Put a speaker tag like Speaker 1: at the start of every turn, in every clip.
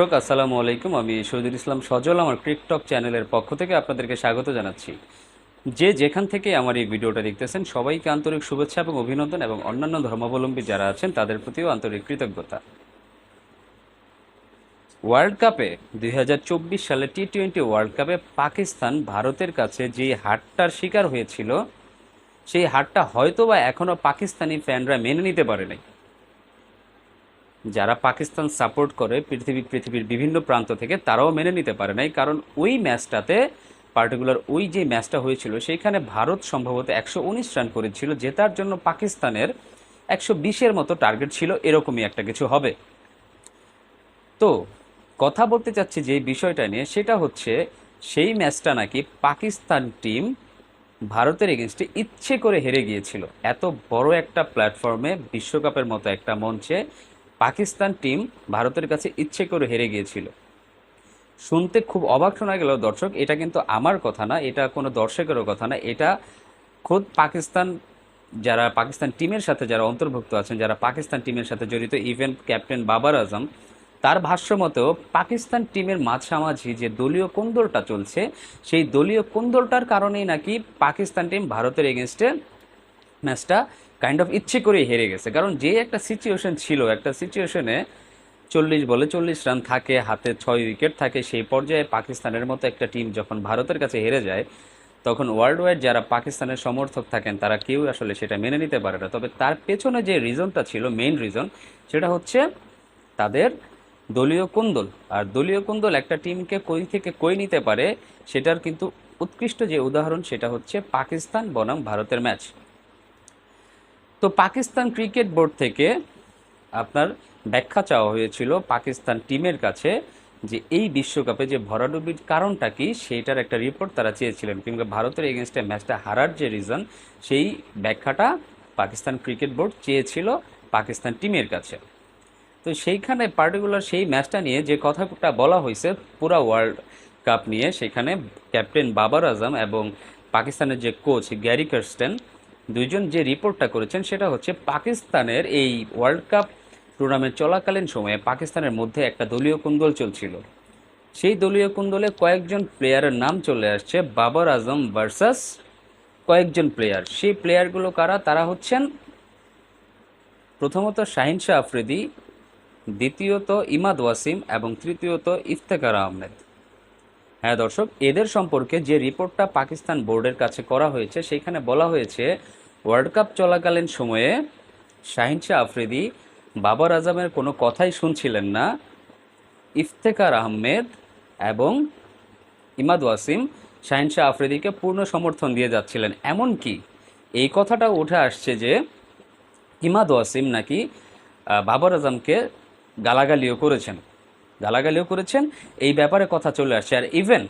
Speaker 1: আসসালামু আলাইকুম। আমি শহীদুল ইসলাম সজল, আমার ক্রিকটক চ্যানেলের পক্ষ থেকে আপনাদেরকে স্বাগত জানাচ্ছি। যে যেখান থেকে আমার এই ভিডিওটা দেখতেছেন, সবাইকে আন্তরিক শুভেচ্ছা এবং অভিনন্দন এবং অন্যান্য ধর্মাবলম্বী যারা আছেন, তাদের প্রতিও আন্তরিক কৃতজ্ঞতা। ওয়ার্ল্ড কাপে দুই হাজার চব্বিশ সালে টি টোয়েন্টি ওয়ার্ল্ড কাপে পাকিস্তান ভারতের কাছে যে হারটার শিকার হয়েছিল, সেই হারটা হয়তোবা এখনও পাকিস্তানি ফ্যানরা মেনে নিতে পারে নাই যারা পাকিস্তান সাপোর্ট করে পৃথিবী পৃথিবীর বিভিন্ন প্রান্ত থেকে, তারাও মেনে নিতে পারে নাই। কারণ ওই ম্যাচটাতে, পার্টিকুলার ওই যে ম্যাচটা হয়েছিল, সেইখানে ভারত সম্ভবত একশো উনিশ রান করেছিল, জেতার জন্য পাকিস্তানের একশো বিশের মতো টার্গেট ছিল, এরকমই একটা কিছু হবে। তো, কথা বলতে চাচ্ছি যে বিষয়টা নিয়ে, সেটা হচ্ছে সেই ম্যাচটা নাকি পাকিস্তান টিম ভারতের এগেনস্টে ইচ্ছে করে হেরে গিয়েছিল। এত বড় একটা প্ল্যাটফর্মে, বিশ্বকাপের মতো একটা মঞ্চে পাকিস্তান টিম ভারতের কাছে ইচ্ছে করে হেরে গিয়েছিল। শুনতে খুব অবাক শোনা গেল দর্শক, এটা কিন্তু আমার কথা না, এটা কোনো দর্শকেরও কথা না, এটা খোদ পাকিস্তান যারা পাকিস্তান টিমের সাথে যারা অন্তর্ভুক্ত আছেন, যারা পাকিস্তান টিমের সাথে জড়িত ইভেন ক্যাপ্টেন বাবার আজম, তার ভাষ্য মতেও পাকিস্তান টিমের মাঝামাঝি যে দলীয় কোন্দলটা চলছে, সেই দলীয় কোন্দলটার কারণেই নাকি পাকিস্তান টিম ভারতের এগেনস্টে ম্যাচটা কাইন্ড অফ ইচ্ছে করেই হেরে গেছে। কারণ যে একটা সিচুয়েশন ছিল, একটা সিচুয়েশনে চল্লিশ বলে চল্লিশ রান থাকে, হাতে ছয় উইকেট থাকে, সেই পর্যায়ে পাকিস্তানের মতো একটা টিম যখন ভারতের কাছে হেরে যায়, তখন ওয়ার্ল্ড ওয়াইড যারা পাকিস্তানের সমর্থক থাকেন, তারা কেউ আসলে সেটা মেনে নিতে পারে না। তবে তার পেছনে যে রিজনটা ছিল মেইন রিজন সেটা হচ্ছে তাদের দলীয় কুন্দল। আর দলীয় কুন্দল একটা টিমকে কই থেকে কই নিতে পারে, সেটার কিন্তু উৎকৃষ্ট যে উদাহরণ, সেটা হচ্ছে পাকিস্তান বনাম ভারতের ম্যাচ তো পাকিস্তান ক্রিকেট বোর্ড থেকে আপনার ব্যাখ্যা চাওয়া হয়েছিল পাকিস্তান টিমের কাছে যে এই বিশ্বকাপে যে ভরাডুবির কারণটা কি, সেইটার একটা রিপোর্ট তারা চেয়েছিলেন। কিংবা ভারতের এগেনস্টে ম্যাচটা হারার যে রিজন সেই ব্যাখ্যাটা পাকিস্তান ক্রিকেট বোর্ড চেয়েছিল পাকিস্তান টিমের কাছে। তো সেইখানে পার্টিকুলার সেই ম্যাচটা নিয়ে যে কথাটা বলা হয়েছে পুরা ওয়ার্ল্ড কাপ নিয়ে, সেখানে ক্যাপ্টেন বাবার আজম এবং পাকিস্তানের যে কোচ গ্যারি কার্স্টেন দুইজন যে রিপোর্টটা করেছেন সেটা হচ্ছে পাকিস্তানের এই ওয়ার্ল্ড কাপ টুর্নামেন্ট চলাকালীন সময়ে পাকিস্তানের মধ্যে একটা দলীয় কুন্দল চলছিল। সেই দলীয় কুন্দলে কয়েকজন প্লেয়ারের নাম চলে আসছে, বাবর আজম ভার্সাস কয়েকজন প্লেয়ার সেই প্লেয়ারগুলো কারা? তারা হচ্ছেন প্রথমত শাহিন শাহ আফ্রিদি, দ্বিতীয়ত ইমাদ ওয়াসিম এবং তৃতীয়ত ইফতেখার আহমেদ। হ্যাঁ দর্শক, এদের সম্পর্কে যে রিপোর্টটা পাকিস্তান বোর্ডের কাছে করা হয়েছে সেখানে বলা হয়েছে ওয়ার্ল্ড কাপ চলাকালীন সময়ে শাহিন শাহ আফ্রিদি বাবর আজমের কোনো কথাই শুনছিলেন না। ইফতেখার আহমেদ এবং ইমাদ ওয়াসিম শাহিন শাহ আফ্রিদিকে পূর্ণ সমর্থন দিয়ে যাচ্ছিলেন। এমনকি এই কথাটা উঠে আসছে যে ইমাদ ওয়াসিম নাকি বাবর আজমকে গালাগালিও করেছেন। গালাগালিও করেছেন, এই ব্যাপারে কথা চলে আসছে। আর ইভেন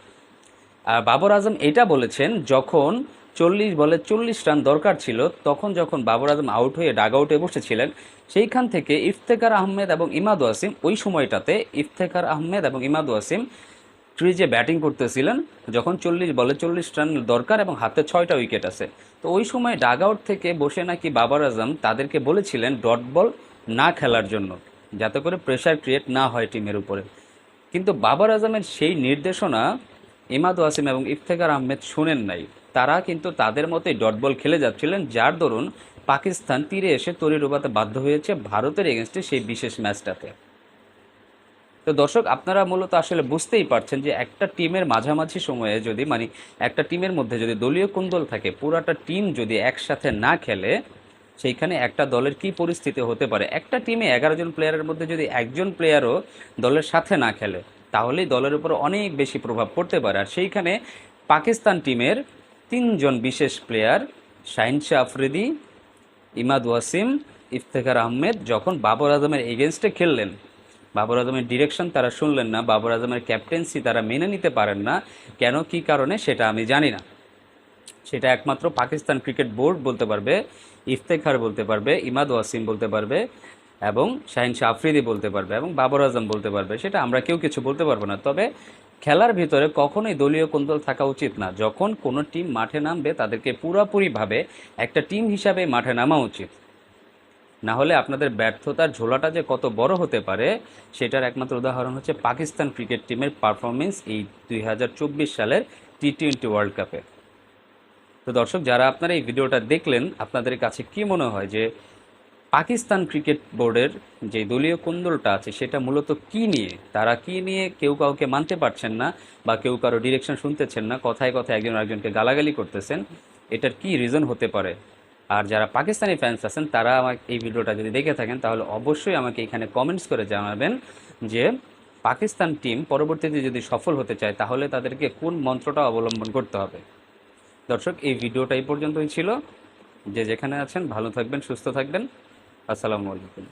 Speaker 1: বাবর আজম এটা বলেছেন, যখন চল্লিশ বলে চল্লিশ রান দরকার ছিল, তখন যখন বাবর আজম আউট হয়ে ডাগ আউটে বসেছিলেন, সেইখান থেকে ইফতেখার আহমেদ এবং ইমাদ ওয়াসিম ওই সময়টাতে ইফতেখার আহমেদ এবং ইমাদু আসিম ক্রিজে ব্যাটিং করতেছিলেন, যখন চল্লিশ বলে চল্লিশ রান দরকার এবং হাতে ছয়টা উইকেট আছে। তো ওই সময় ডাগ আউট থেকে বসে নাকি বাবার আজম তাদেরকে বলেছিলেন ডট বল না খেলার জন্য। যাতে করে প্রেশার ক্রিয়েট না হয় টিমের উপরে। কিন্তু বাবার আজমের সেই নির্দেশনা ইমাদ ওয়াসিম এবং ইফতেখার আহমেদ শুনেন নাই। তারা কিন্তু তাদের মতোই ডটবল খেলে যাচ্ছিলেন, যার দরুন পাকিস্তান তীরে এসে তরি ডোবাতে বাধ্য হয়েছে ভারতের এগেনস্টে সেই বিশেষ ম্যাচটাতে তো দর্শক, আপনারা মূলত আসলে বুঝতেই পারছেন যে একটা টিমের মাঝামাঝি সময়ে যদি মানে একটা টিমের মধ্যে যদি দলীয় কুন্দল থাকে, পুরাটা টিম যদি একসাথে না খেলে সেইখানে একটা দলের কি পরিস্থিতি হতে পারে? একটা টিমে এগারো জন প্লেয়ারের মধ্যে যদি একজন প্লেয়ারও দলের সাথে না খেলে তাহলেই দলের উপর অনেক বেশি প্রভাব পড়তে পারে। আর সেইখানে পাকিস্তান টিমের তিনজন বিশেষ প্লেয়ার শাহিন শাহ আফ্রিদি, ইমাদ ওয়াসিম, ইফতেখার আহমেদ, যখন বাবর আজমের এগেনস্টে খেললেন, বাবর আজমের ডিরেকশন তারা শুনলেন না, বাবর আজমের ক্যাপ্টেন্সি তারা মেনে নিতে পারেন না, কেন, কি কারণে সেটা আমি জানি না। সেটা একমাত্র পাকিস্তান ক্রিকেট বোর্ড বলতে পারবে, ইফতেখার বলতে পারবে, ইমাদ ওয়াসিম বলতে পারবে এবং শাহিন শাহ আফ্রিদি বলতে পারবে এবং বাবর আজম বলতে পারবে। সেটা আমরা কেউ কিছু বলতে পারব না। তবে খেলার ভিতরে কখনোই দলীয় কোন্দল থাকা উচিত না। যখন কোনো টিম মাঠে নামবে, তাদেরকে পুরোপুরিভাবে একটা টিম হিসাবে মাঠে নামা উচিত। না হলে আপনাদের ব্যর্থতার ঝোলাটা যে কত বড় হতে পারে, সেটার একমাত্র উদাহরণ হচ্ছে পাকিস্তান ক্রিকেট টিমের পারফরমেন্স এই দুই হাজার চব্বিশ সালের টি টোয়েন্টি ওয়ার্ল্ড কাপে তো দর্শক, যারা আপনারা এই ভিডিওটা দেখলেন, আপনাদের কাছে কি মনে হয় যে পাকিস্তান ক্রিকেট বোর্ডের যে দলীয় কোন্দলটা আছে, সেটা মূলত কি নিয়ে? তারা কি নিয়ে কেউ কাউকে মানতে পারছেন না বা কেউ কারও ডিরেকশন শুনতেছেন না, কথায় কথায় একজন আরেকজনকে গালাগালি করতেছেন, এটার কি রিজন হতে পারে? আর যারা পাকিস্তানি ফ্যান্স আছেন, তারা আমাকে এই ভিডিওটা যদি দেখে থাকেন, তাহলে অবশ্যই আমাকে এখানে কমেন্টস করে জানাবেন যে পাকিস্তান টিম পরবর্তীতে যদি সফল হতে চায়, তাহলে তাদেরকে কোন মন্ত্রটা অবলম্বন করতে হবে? দর্শক, এই ভিডিওটা এই পর্যন্তই ছিল। যে যেখানে আছেন, ভালো থাকবেন, সুস্থ থাকবেন। আসসালামু আলাইকুম।